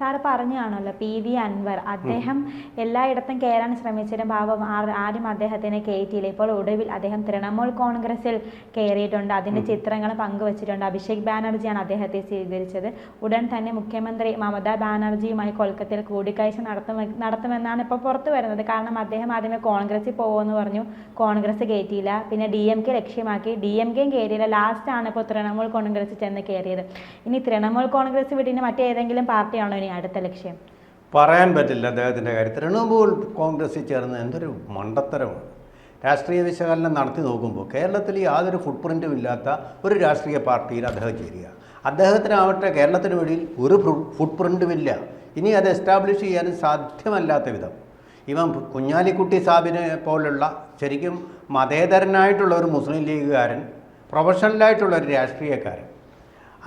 Sir പറഞ്ഞാണല്ലോ P V Anwar. അദ്ദേഹം എല്ലായിടത്തും കയറാൻ ശ്രമിച്ചിട്ടും ഭാവം ആരും അദ്ദേഹത്തിനെ കയറ്റിയില്ല ഇപ്പോൾ ഒടുവിൽ അദ്ദേഹം തൃണമൂൽ കോൺഗ്രസിൽ കയറിയിട്ടുണ്ട് അതിന്റെ ചിത്രങ്ങൾ പങ്കുവച്ചിട്ടുണ്ട്. അഭിഷേക് ബാനർജിയാണ് അദ്ദേഹത്തെ സ്വീകരിച്ചത്. ഉടൻ തന്നെ മുഖ്യമന്ത്രി മമതാ ബാനർജിയുമായി കൊൽക്കത്തയിൽ കൂടിക്കാഴ്ച നടത്തും നടത്തുമെന്നാണ് ഇപ്പോൾ പുറത്തു വരുന്നത്. കാരണം അദ്ദേഹം ആദ്യമേ കോൺഗ്രസിൽ പോകുമെന്ന് പറഞ്ഞു. കോൺഗ്രസ് കയറ്റിയില്ല പിന്നെ ഡി എം കെ ലക്ഷ്യമാക്കി. ഡി എം കെയും കയറിയില്ല ലാസ്റ്റ് ആണ് ഇപ്പോൾ തൃണമൂൽ കോൺഗ്രസ് ചെന്ന് കയറിയത് ഇനി തൃണമൂൽ കോൺഗ്രസ് വിട്ടിന് മറ്റേതെങ്കിലും പാർട്ടിയാണോ ഇനി അടുത്ത ലക്ഷ്യം? പറയാൻ പറ്റില്ല അദ്ദേഹത്തിന്റെ കാര്യം. തൃണമൂൽ കോൺഗ്രസിൽ ചേർന്ന് എന്തൊരു മണ്ടത്തരമാണ്. രാഷ്ട്രീയ വിശകലനം നടത്തി നോക്കുമ്പോൾ കേരളത്തിൽ യാതൊരു ഫുട് പ്രിന്റും ഇല്ലാത്ത ഒരു രാഷ്ട്രീയ പാർട്ടിയിൽ അദ്ദേഹം ചേരുക അദ്ദേഹത്തിനാവട്ടെ കേരളത്തിന് വെളിയിൽ ഒരു ഫുട് പ്രിന്റും ഇല്ല. ഇനി അത് എസ്റ്റാബ്ലിഷ് ചെയ്യാനും സാധ്യമല്ലാത്ത വിധം. ഇവൻ കുഞ്ഞാലിക്കുട്ടി സാബിനെ പോലുള്ള ശരിക്കും മതേതരനായിട്ടുള്ള ഒരു മുസ്ലിം ലീഗുകാരൻ പ്രൊഫഷണലായിട്ടുള്ള ഒരു രാഷ്ട്രീയക്കാരൻ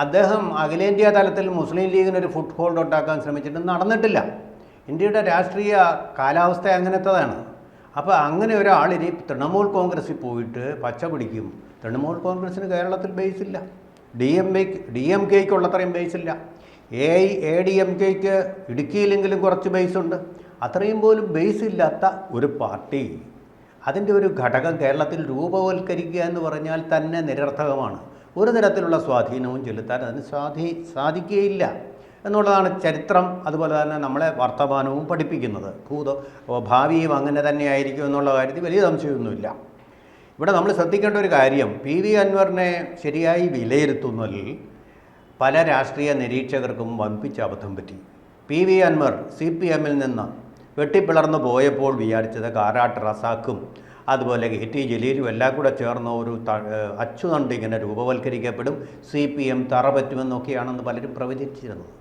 അദ്ദേഹം അഖിലേന്ത്യാ തലത്തിൽ മുസ്ലിം ലീഗിന് ഒരു ഫുട് ഹോൾഡ് ഉണ്ടാക്കാൻ ശ്രമിച്ചിട്ട് നടന്നിട്ടില്ല. ഇന്ത്യയുടെ രാഷ്ട്രീയ കാലാവസ്ഥ അങ്ങനത്തതാണ്. അപ്പോൾ അങ്ങനെ ഒരാൾ ഇനി തൃണമൂൽ കോൺഗ്രസ്സിൽ പോയിട്ട് പച്ച പിടിക്കും. തൃണമൂൽ കോൺഗ്രസ്സിന് കേരളത്തിൽ ബേസ് ഇല്ല. ഡി എം എക്ക് ഡി എം കെക്ക് ഉള്ളത്രയും ബേസ് ഇല്ല. A I A D M കെക്ക് ഇടുക്കിയിലെങ്കിലും കുറച്ച് ബേസ് ഉണ്ട്. അത്രയും പോലും ബേസ് ഇല്ലാത്ത ഒരു പാർട്ടി അതിന്റെ ഒരു ഘടകം കേരളത്തിൽ രൂപവൽക്കരിക്കുക എന്ന് പറഞ്ഞാൽ തന്നെ നിരർത്ഥകമാണ്. ഒരു തരത്തിലുള്ള സ്വാധീനവും ചെലുത്താൻ അതിന് സാധി സാധിക്കുകയില്ല. എന്നുള്ളതാണ് ചരിത്രം. അതുപോലെ തന്നെ നമ്മളെ വർത്തമാനവും പഠിപ്പിക്കുന്നത്. ഭൂത ഭാവിയും അങ്ങനെ തന്നെയായിരിക്കും എന്നുള്ള കാര്യത്തിൽ വലിയ സംശയമൊന്നുമില്ല. ഇവിടെ നമ്മൾ ശ്രദ്ധിക്കേണ്ട ഒരു കാര്യം പി. വി. അൻവറിനെ ശരിയായി വിലയിരുത്തുന്നതിൽ പല രാഷ്ട്രീയ നിരീക്ഷകർക്കും വമ്പിച്ച അബദ്ധം പറ്റി. P. V. Anvar C. P. എമ്മിൽ നിന്ന് വെട്ടിപ്പിളർന്നു പോയപ്പോൾ വിചാരിച്ചത് കാരാട്ട് റസാക്കും അതുപോലെ കെ ടി ജലീലും എല്ലാം കൂടെ ചേർന്ന ഒരു അച്ചുതണ്ട് ഇങ്ങനെ രൂപവൽക്കരിക്കപ്പെടും. സി പി എം തറ പറ്റുമെന്നൊക്കെയാണെന്ന് പലരും പ്രവചിച്ചിരുന്നത്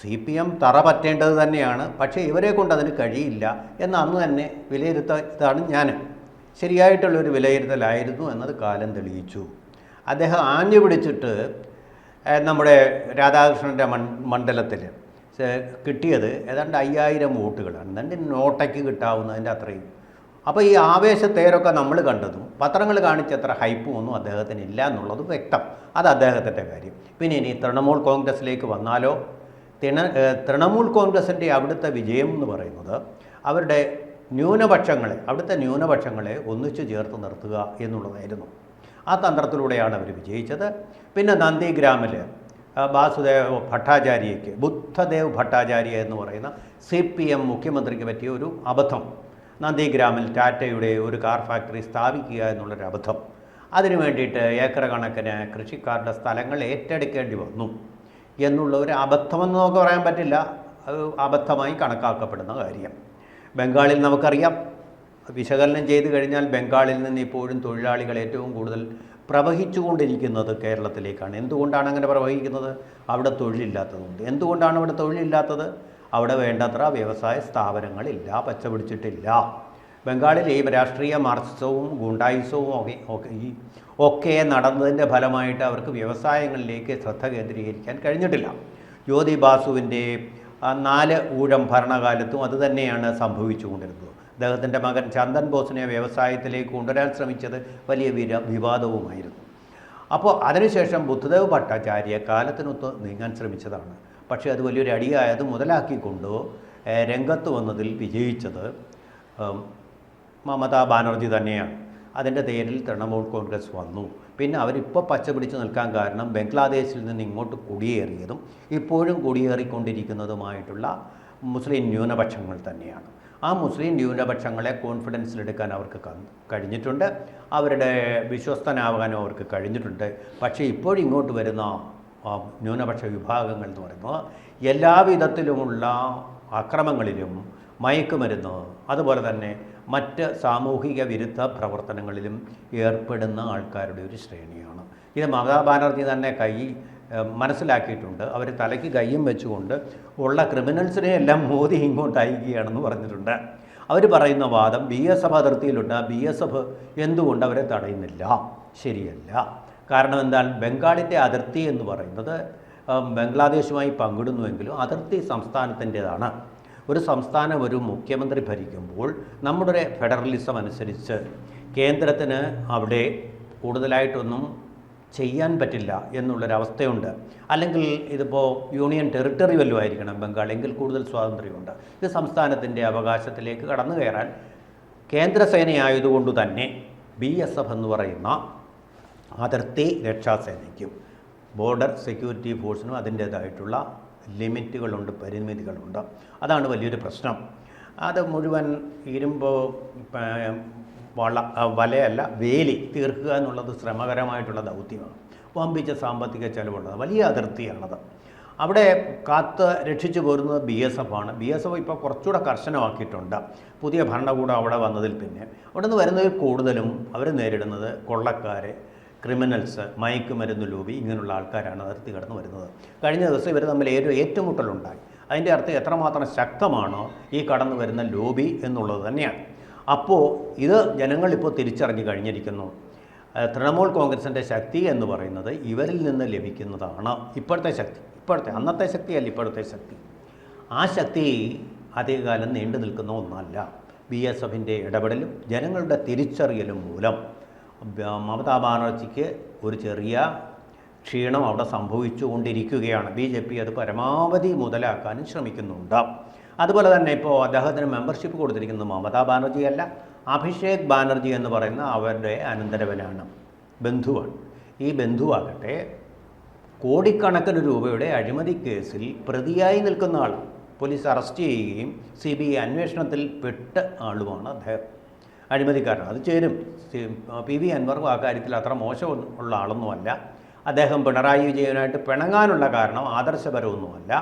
സി പി എം തറ പറ്റേണ്ടത് തന്നെയാണ്. പക്ഷേ ഇവരെ കൊണ്ട് അതിന് കഴിയില്ല എന്ന് അന്ന് തന്നെ വിലയിരുത്ത ഇതാണ് ഞാൻ. ശരിയായിട്ടുള്ളൊരു വിലയിരുത്തലായിരുന്നു എന്നത് കാലം തെളിയിച്ചു. അദ്ദേഹം ആഞ്ഞു പിടിച്ചിട്ട് നമ്മുടെ രാധാകൃഷ്ണന്റെ മൺ മണ്ഡലത്തിൽ കിട്ടിയത് ഏതാണ്ട് അയ്യായിരം വോട്ടുകളാണ്. എന്നിട്ട് നോട്ടയ്ക്ക് കിട്ടാവുന്നതിന്റെ അത്രയും. അപ്പോൾ ഈ ആവേശത്തേരൊക്കെ നമ്മൾ കണ്ടതും പത്രങ്ങൾ കാണിച്ചത്ര ഹൈപ്പും ഒന്നും അദ്ദേഹത്തിന് ഇല്ല എന്നുള്ളത് വ്യക്തം. അത് അദ്ദേഹത്തിന്റെ കാര്യം. പിന്നെ ഇനി തൃണമൂൽ കോൺഗ്രസ്സിലേക്ക് വന്നാലോ? തിണ തൃണമൂൽ കോൺഗ്രസിന്റെ അവിടുത്തെ വിജയം എന്ന് പറയുന്നത് അവരുടെ ന്യൂനപക്ഷങ്ങളെ അവിടുത്തെ ന്യൂനപക്ഷങ്ങളെ ഒന്നിച്ചു ചേർത്ത് നിർത്തുക എന്നുള്ളതായിരുന്നു. ആ തന്ത്രത്തിലൂടെയാണ് അവർ വിജയിച്ചത്. പിന്നെ നന്ദിഗ്രാമിൽ വാസുദേവ് ഭട്ടാചാര്യയ്ക്ക് ബുദ്ധദേവ് ഭട്ടാചാര്യ എന്ന് പറയുന്ന സി പി എം മുഖ്യമന്ത്രിക്ക് പറ്റിയ ഒരു അബദ്ധം. നന്ദിഗ്രാമിൽ ടാറ്റയുടെ ഒരു കാർ ഫാക്ടറി സ്ഥാപിക്കുക എന്നുള്ളൊരു അബദ്ധം. അതിനു വേണ്ടിയിട്ട് ഏക്കർ കണക്കിന് കൃഷിക്കാരുടെ സ്ഥലങ്ങൾ ഏറ്റെടുക്കേണ്ടി വന്നു. എന്നുള്ള ഒരു അബദ്ധമെന്ന് നമുക്ക് പറയാൻ പറ്റില്ല. അത് അബദ്ധമായി കണക്കാക്കപ്പെടുന്ന കാര്യം. ബംഗാളിൽ നമുക്കറിയാം. വിശകലനം ചെയ്തു കഴിഞ്ഞാൽ ബംഗാളിൽ നിന്ന് ഇപ്പോഴും തൊഴിലാളികൾ ഏറ്റവും കൂടുതൽ പ്രവഹിച്ചുകൊണ്ടിരിക്കുന്നത് കേരളത്തിലേക്കാണ്. എന്തുകൊണ്ടാണ് അങ്ങനെ പ്രവഹിക്കുന്നത്? അവിടെ തൊഴിലില്ലാത്തതുകൊണ്ട്. എന്തുകൊണ്ടാണ് അവിടെ തൊഴിലില്ലാത്തത്? അവിടെ വേണ്ടത്ര വ്യവസായ സ്ഥാപനങ്ങളില്ല പച്ചപിടിച്ചിട്ടില്ല ബംഗാളിൽ ഈ രാഷ്ട്രീയ മാർക്സിസവും ഗുണ്ടായുസവും ഒക്കെ ഒക്കെ ഈ ഒക്കെ നടന്നതിന്റെ ഫലമായിട്ട് അവർക്ക് വ്യവസായങ്ങളിലേക്ക് ശ്രദ്ധ കേന്ദ്രീകരിക്കാൻ കഴിഞ്ഞിട്ടില്ല. ജ്യോതി ബാസുവിന്റെ നാല് ഊഴം ഭരണകാലത്തും അതുതന്നെയാണ് സംഭവിച്ചുകൊണ്ടിരുന്നത്. അദ്ദേഹത്തിന്റെ മകൻ ചന്ദൻ ബോസിനെ വ്യവസായത്തിലേക്ക് കൊണ്ടുവരാൻ ശ്രമിച്ചത് വലിയ വിര വിവാദവുമായിരുന്നു. അപ്പോൾ അതിനുശേഷം ബുദ്ധദേവ് ഭട്ടാചാര്യ കാലത്തിനൊത്ത് നീങ്ങാൻ ശ്രമിച്ചതാണ്. പക്ഷേ അത് വലിയൊരു അടിയായത് മുതലാക്കിക്കൊണ്ട് രംഗത്ത് വന്നതിൽ വിജയിച്ചത് മമതാ ബാനർജി തന്നെയാണ്. അതിന്റെ പേരിൽ തൃണമൂൽ കോൺഗ്രസ് വന്നു. പിന്നെ അവരിപ്പോൾ പച്ച പിടിച്ച് നിൽക്കാൻ കാരണം ബംഗ്ലാദേശിൽ നിന്ന് ഇങ്ങോട്ട് കുടിയേറിയതും ഇപ്പോഴും കുടിയേറിക്കൊണ്ടിരിക്കുന്നതുമായിട്ടുള്ള മുസ്ലിം ന്യൂനപക്ഷങ്ങൾ തന്നെയാണ്. ആ മുസ്ലിം ന്യൂനപക്ഷങ്ങളെ കോൺഫിഡൻസിലെടുക്കാൻ അവർക്ക് കഴിഞ്ഞിട്ടുണ്ട്. അവരുടെ വിശ്വസ്തനാവാനും അവർക്ക് കഴിഞ്ഞിട്ടുണ്ട്. പക്ഷേ ഇപ്പോഴിങ്ങോട്ട് വരുന്ന ന്യൂനപക്ഷ വിഭാഗങ്ങൾ എന്ന് പറയുന്നത് എല്ലാവിധത്തിലുമുള്ള അക്രമങ്ങളിലും മയക്കുമരുന്ന് അതുപോലെ തന്നെ മറ്റ് സാമൂഹിക വിരുദ്ധ പ്രവർത്തനങ്ങളിലും ഏർപ്പെടുന്ന ആൾക്കാരുടെ ഒരു ശ്രേണിയാണ്. ഇത് മമതാ ബാനർജി തന്നെ കൈ മനസ്സിലാക്കിയിട്ടുണ്ട്. അവർ തലയ്ക്ക് കയ്യും വെച്ചുകൊണ്ട് ഉള്ള ക്രിമിനൽസിനെ എല്ലാം മോദി ഇങ്ങോട്ട് അയക്കുകയാണെന്ന് പറഞ്ഞിട്ടുണ്ട്. അവർ പറയുന്ന വാദം ബി എസ് എഫ് അതിർത്തിയിലുണ്ട്. ബി എസ് എഫ് എന്തുകൊണ്ട് അവരെ തടയുന്നില്ല? ശരിയല്ല. കാരണം എന്താണ്? ബംഗാളിന്റെ അതിർത്തി എന്ന് പറയുന്നത് ബംഗ്ലാദേശുമായി പങ്കിടുന്നുവെങ്കിലും അതിർത്തി സംസ്ഥാനത്തിന്റേതാണ്. ഒരു സംസ്ഥാനം ഒരു മുഖ്യമന്ത്രി ഭരിക്കുമ്പോൾ നമ്മുടെ ഫെഡറലിസം അനുസരിച്ച് കേന്ദ്രത്തിന് അവിടെ കൂടുതലായിട്ടൊന്നും ചെയ്യാൻ പറ്റില്ല എന്നുള്ളൊരവസ്ഥയുണ്ട്. അല്ലെങ്കിൽ ഇതിപ്പോൾ യൂണിയൻ ടെറിട്ടറി വല്ലതും ആയിരിക്കണം ബംഗാൾ എങ്കിൽ കൂടുതൽ സ്വാതന്ത്ര്യമുണ്ട്. ഇത് സംസ്ഥാനത്തിന്റെ അവകാശത്തിലേക്ക് കടന്നു കയറാൻ കേന്ദ്രസേനയായതുകൊണ്ട് തന്നെ ബി എസ് എഫ് എന്ന് പറയുന്ന അതിർത്തി രക്ഷാസേനയ്ക്കും. ബോർഡർ സെക്യൂരിറ്റി ഫോഴ്സിനും അതിന്റേതായിട്ടുള്ള ലിമിറ്റുകളുണ്ട് പരിമിതികളുണ്ട്. അതാണ് വലിയൊരു പ്രശ്നം. അത് മുഴുവൻ ഇരുമ്പ് വള വലയല്ല വേലി തീർക്കുക എന്നുള്ളത് ശ്രമകരമായിട്ടുള്ള ദൗത്യമാണ്. വമ്പിച്ച സാമ്പത്തിക ചെലവുള്ളത് വലിയ അതിർത്തിയാണത്. അവിടെ കാത്ത് രക്ഷിച്ചു പോരുന്നത് ബി എസ് എഫ് ആണ്. ബി എസ് എഫ് ഇപ്പോൾ കുറച്ചുകൂടെ കർശനമാക്കിയിട്ടുണ്ട്. പുതിയ ഭരണകൂടം അവിടെ വന്നതിൽ പിന്നെ. അവിടെ നിന്ന് വരുന്നതിൽ കൂടുതലും അവർ നേരിടുന്നത് കൊള്ളക്കാരെ ക്രിമിനൽസ് മയക്കുമരുന്ന് ലോബി ഇങ്ങനെയുള്ള ആൾക്കാരാണ് അതിർത്തി കടന്നു വരുന്നത്. കഴിഞ്ഞ ദിവസം ഇവർ തമ്മിൽ ഏറ്റവും ഏറ്റുമുട്ടലുണ്ടായി. അതിന്റെ അർത്ഥം എത്രമാത്രം ശക്തമാണോ ഈ കടന്നു വരുന്ന ലോബി എന്നുള്ളത് തന്നെയാണ്. അപ്പോൾ ഇത് ജനങ്ങളിപ്പോൾ തിരിച്ചറിഞ്ഞു കഴിഞ്ഞിരിക്കുന്നു. തൃണമൂൽ കോൺഗ്രസിന്റെ ശക്തി എന്ന് പറയുന്നത് ഇവരിൽ നിന്ന് ലഭിക്കുന്നതാണ് ഇപ്പോഴത്തെ ശക്തി. ഇപ്പോഴത്തെ അന്നത്തെ ശക്തിയല്ല ഇപ്പോഴത്തെ ശക്തി. ആ ശക്തി അധികകാലം നീണ്ടു നിൽക്കുന്ന ഒന്നല്ല. ബി എസ് എഫിന്റെ ഇടപെടലും ജനങ്ങളുടെ തിരിച്ചറിയലും മൂലം മമതാ ബാനർജിക്ക് ഒരു ചെറിയ ക്ഷീണം അവിടെ സംഭവിച്ചുകൊണ്ടിരിക്കുകയാണ്. ബി ജെ പി അത് പരമാവധി മുതലാക്കാനും ശ്രമിക്കുന്നുണ്ട്. അതുപോലെ തന്നെ ഇപ്പോൾ അദ്ദേഹത്തിന് മെമ്പർഷിപ്പ് കൊടുത്തിരിക്കുന്നത് മമതാ ബാനർജി അല്ല അഭിഷേക് ബാനർജി എന്ന് പറയുന്ന അവരുടെ അനന്തരവനാണ് ബന്ധുവാണ്. ഈ ബന്ധുവാകട്ടെ കോടിക്കണക്കിന് രൂപയുടെ അഴിമതി കേസിൽ പ്രതിയായി നിൽക്കുന്ന ആൾ പോലീസ് അറസ്റ്റ് ചെയ്യുകയും സി ബി ഐ അന്വേഷണത്തിൽ പെട്ട ആളുമാണ് അദ്ദേഹം. അഴിമതിക്കാരൻ അത് ചേരും. പി വി അൻവറും ആ കാര്യത്തിൽ അത്ര മോശം ഉള്ള ആളൊന്നുമല്ല. അദ്ദേഹം പിണറായി വിജയനായിട്ട് പിണങ്ങാനുള്ള കാരണം ആദർശപരമൊന്നുമല്ല.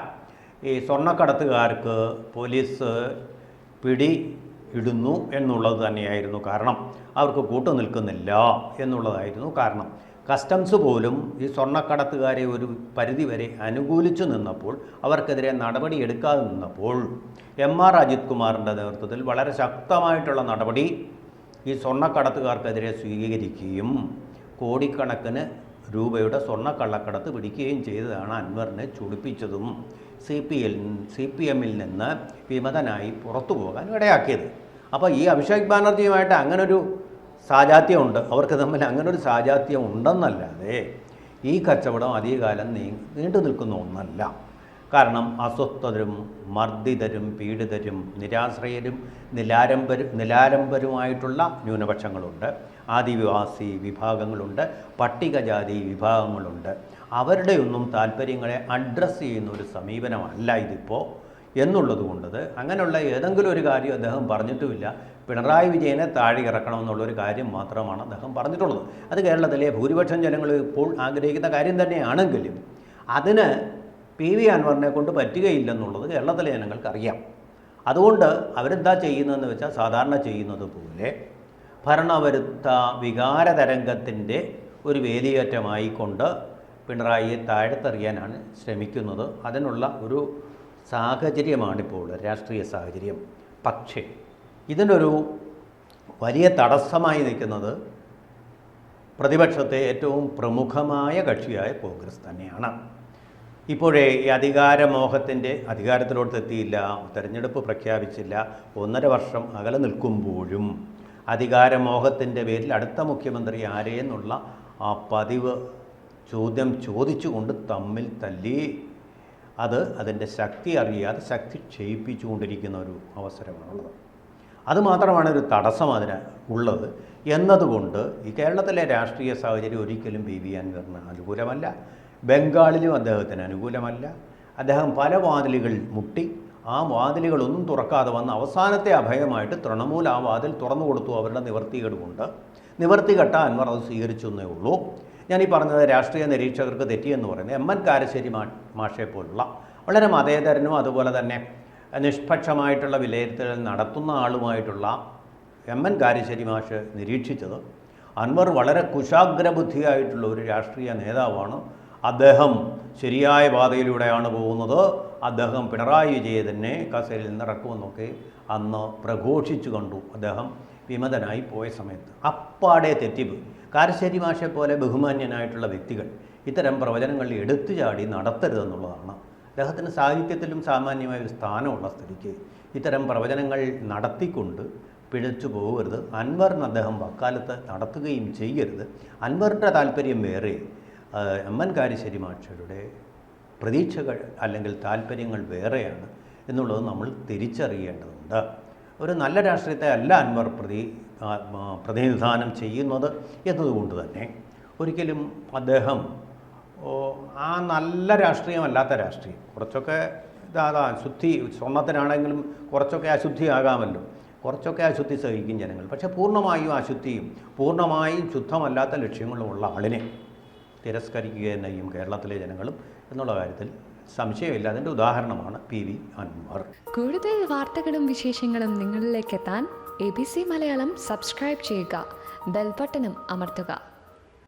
ഈ സ്വർണക്കടത്തുകാർക്ക് പോലീസ് പിടി ഇടുന്നു എന്നുള്ളത് തന്നെയായിരുന്നു കാരണം. അവർക്ക് കൂട്ടു നിൽക്കുന്നില്ല എന്നുള്ളതായിരുന്നു കാരണം. കസ്റ്റംസ് പോലും ഈ സ്വർണക്കടത്തുകാരെ ഒരു പരിധിവരെ അനുകൂലിച്ചു നിന്നപ്പോൾ അവർക്കെതിരെ നടപടി എടുക്കാതെ നിന്നപ്പോൾ എം ആർ അജിത് കുമാറിന്റെ നേതൃത്വത്തിൽ വളരെ ശക്തമായിട്ടുള്ള നടപടി ഈ സ്വർണക്കടത്തുകാർക്കെതിരെ സ്വീകരിക്കുകയും കോടിക്കണക്കിന് രൂപയുടെ സ്വർണക്കള്ളക്കടത്ത് പിടിക്കുകയും ചെയ്തതാണ് അൻവറിനെ ചുടിപ്പിച്ചതും C P L C P എമ്മിൽ നിന്ന് വിമതനായി പുറത്തു പോകാൻ ഇടയാക്കിയത്. അപ്പോൾ ഈ അഭിഷേക് ബാനർജിയുമായിട്ട് അങ്ങനൊരു സാജാത്യമുണ്ട്. അവർക്ക് തമ്മിൽ അങ്ങനൊരു സാജാത്യം ഉണ്ടെന്നല്ലാതെ ഈ കച്ചവടം അധികകാലം നീ നീണ്ടു നിൽക്കുന്ന ഒന്നല്ല. കാരണം അസ്വസ്ഥരും മർദ്ദിതരും പീഡിതരും നിരാശ്രയരും നിലാരംബരും നിലാരംബരുമായിട്ടുള്ള ന്യൂനപക്ഷങ്ങളുണ്ട്. ആദിവാസി വിഭാഗങ്ങളുണ്ട് പട്ടികജാതി വിഭാഗങ്ങളുണ്ട്. അവരുടെയൊന്നും താല്പര്യങ്ങളെ അഡ്രസ്സ് ചെയ്യുന്ന ഒരു സമീപനമല്ല ഇതിപ്പോൾ എന്നുള്ളത് കൊണ്ടത്. അങ്ങനെയുള്ള ഏതെങ്കിലും ഒരു കാര്യം അദ്ദേഹം പറഞ്ഞിട്ടുമില്ല. പിണറായി വിജയനെ താഴെ ഇറക്കണമെന്നുള്ളൊരു കാര്യം മാത്രമാണ് അദ്ദേഹം പറഞ്ഞിട്ടുള്ളത്. അത് കേരളത്തിലെ ഭൂരിപക്ഷം ജനങ്ങൾ ഇപ്പോൾ ആഗ്രഹിക്കുന്ന കാര്യം തന്നെയാണെങ്കിലും അതിന് പി വി അൻവറിനെ കൊണ്ട് പറ്റുകയില്ലെന്നുള്ളത് കേരളത്തിലെ ജനങ്ങൾക്കറിയാം. അതുകൊണ്ട് അവരെന്താ ചെയ്യുന്നതെന്ന് വെച്ചാൽ സാധാരണ ചെയ്യുന്നത് പോലെ ഭരണവരുത്ത വികാരതരംഗത്തിന്റെ ഒരു വേലിയേറ്റമായിക്കൊണ്ട് പിണറായിയെ താഴ്ത്തെറിയാനാണ് ശ്രമിക്കുന്നത്. അതിനുള്ള ഒരു സാഹചര്യമാണിപ്പോൾ രാഷ്ട്രീയ സാഹചര്യം. പക്ഷേ ഇതിനൊരു വലിയ തടസ്സമായി നിൽക്കുന്നത് പ്രതിപക്ഷത്തെ ഏറ്റവും പ്രമുഖമായ കക്ഷിയായ കോൺഗ്രസ് തന്നെയാണ്. ഇപ്പോഴേ ഈ അധികാരമോഹത്തിന്റെ അധികാരത്തിലോട്ട് എത്തിയില്ല തെരഞ്ഞെടുപ്പ് പ്രഖ്യാപിച്ചില്ല ഒന്നര വർഷം അകലെ നിൽക്കുമ്പോഴും അധികാരമോഹത്തിന്റെ പേരിൽ അടുത്ത മുഖ്യമന്ത്രി ആരെയെന്നുള്ള ആ പതിവ് ചോദ്യം ചോദിച്ചുകൊണ്ട് തമ്മിൽ തല്ലി. അത് അതിന്റെ ശക്തി അറിയാതെ ശക്തി ക്ഷയിപ്പിച്ചുകൊണ്ടിരിക്കുന്ന ഒരു അവസരമാണുള്ളത്. അതുമാത്രമാണ് ഒരു തടസ്സം അതിന് ഉള്ളത്. എന്നതുകൊണ്ട് ഈ കേരളത്തിലെ രാഷ്ട്രീയ സാഹചര്യം ഒരിക്കലും ബി വി അൻവറിന് അനുകൂലമല്ല. ബംഗാളിലും അദ്ദേഹത്തിന് അനുകൂലമല്ല. അദ്ദേഹം പല വാതിലുകൾ മുട്ടി. ആ വാതിലുകളൊന്നും തുറക്കാതെ വന്ന് അവസാനത്തെ അഭയമായിട്ട് തൃണമൂൽ ആ വാതിൽ തുറന്നു കൊടുത്തു അവരുടെ നിവർത്തികേട് കൊണ്ട് നിവർത്തി കെട്ട അൻവർ അത് സ്വീകരിച്ചു എന്നേ ഉള്ളൂ. ഞാൻ ഈ പറഞ്ഞത് രാഷ്ട്രീയ നിരീക്ഷകർക്ക് തെറ്റിയെന്ന് പറയുന്നത് എം എൻ കാരശ്ശേരി മാ മാഷെ പോലുള്ള വളരെ മതേതരനും അതുപോലെ തന്നെ നിഷ്പക്ഷമായിട്ടുള്ള വിലയിരുത്തൽ നടത്തുന്ന ആളുമായിട്ടുള്ള എം എൻ കാരശ്ശേരി മാഷ് നിരീക്ഷിച്ചത്. അൻവർ വളരെ കുശാഗ്രബുദ്ധിയായിട്ടുള്ള ഒരു രാഷ്ട്രീയ നേതാവാണ്. അദ്ദേഹം ശരിയായ പാതയിലൂടെയാണ് പോകുന്നത്. അദ്ദേഹം പിണറായി വിജയെ തന്നെ കസേരയിൽ നിന്ന് ഇറക്കുമെന്നൊക്കെ അന്ന് പ്രഘോഷിച്ചു കണ്ടു. അദ്ദേഹം വിമതനായി പോയ സമയത്ത്. അപ്പാടെ തെറ്റിപ്പോയി. കാരശ്ശേരി മാഷെ പോലെ ബഹുമാന്യനായിട്ടുള്ള വ്യക്തികൾ ഇത്തരം പ്രവചനങ്ങളിൽ എടുത്തു ചാടി നടത്തരുതെന്നുള്ളതാണ്. അദ്ദേഹത്തിന് സാഹിത്യത്തിലും സാമാന്യമായ ഒരു സ്ഥാനമുള്ള സ്ഥിതിക്ക് ഇത്തരം പ്രവചനങ്ങൾ നടത്തിക്കൊണ്ട് പിഴച്ചു പോകരുത്. അൻവറിന് അദ്ദേഹം വക്കാലത്ത് നടത്തുകയും ചെയ്യരുത്. അൻവറിന്റെ താല്പര്യം വേറെ. എം എൻ കാരിശ്ശേരി മാഷയുടെ പ്രതീക്ഷകൾ അല്ലെങ്കിൽ താല്പര്യങ്ങൾ വേറെയാണ് എന്നുള്ളത് നമ്മൾ തിരിച്ചറിയേണ്ടതുണ്ട്. ഒരു നല്ല രാഷ്ട്രീയത്തെ അല്ല അൻവർ പ്രതി പ്രതിനിധാനം ചെയ്യുന്നത് എന്നതുകൊണ്ട് തന്നെ ഒരിക്കലും അദ്ദേഹം ആ നല്ല രാഷ്ട്രീയമല്ലാത്ത രാഷ്ട്രീയം കുറച്ചൊക്കെ ഇതാ ശുദ്ധി സ്വർണത്തിനാണെങ്കിലും കുറച്ചൊക്കെ അശുദ്ധിയാകാമല്ലോ കുറച്ചൊക്കെ അശുദ്ധി സഹിക്കും ജനങ്ങൾ. പക്ഷേ പൂർണമായും അശുദ്ധിയും പൂർണമായും ശുദ്ധമല്ലാത്ത ലക്ഷ്യങ്ങളുമുള്ള ആളിനെ തിരസ്കരിക്കുക തന്നെ ചെയ്യും കേരളത്തിലെ ജനങ്ങളും എന്നുള്ള കാര്യത്തിൽ സംശയമില്ല. അതിന്റെ ഉദാഹരണമാണ് പി വി അൻവർ. കൂടുതൽ വാർത്തകളും വിശേഷങ്ങളും നിങ്ങളിലേക്ക് എത്താൻ A B C Malayalam subscribe ചെയ്യുക. ബെൽബട്ടനും അമർത്തുക.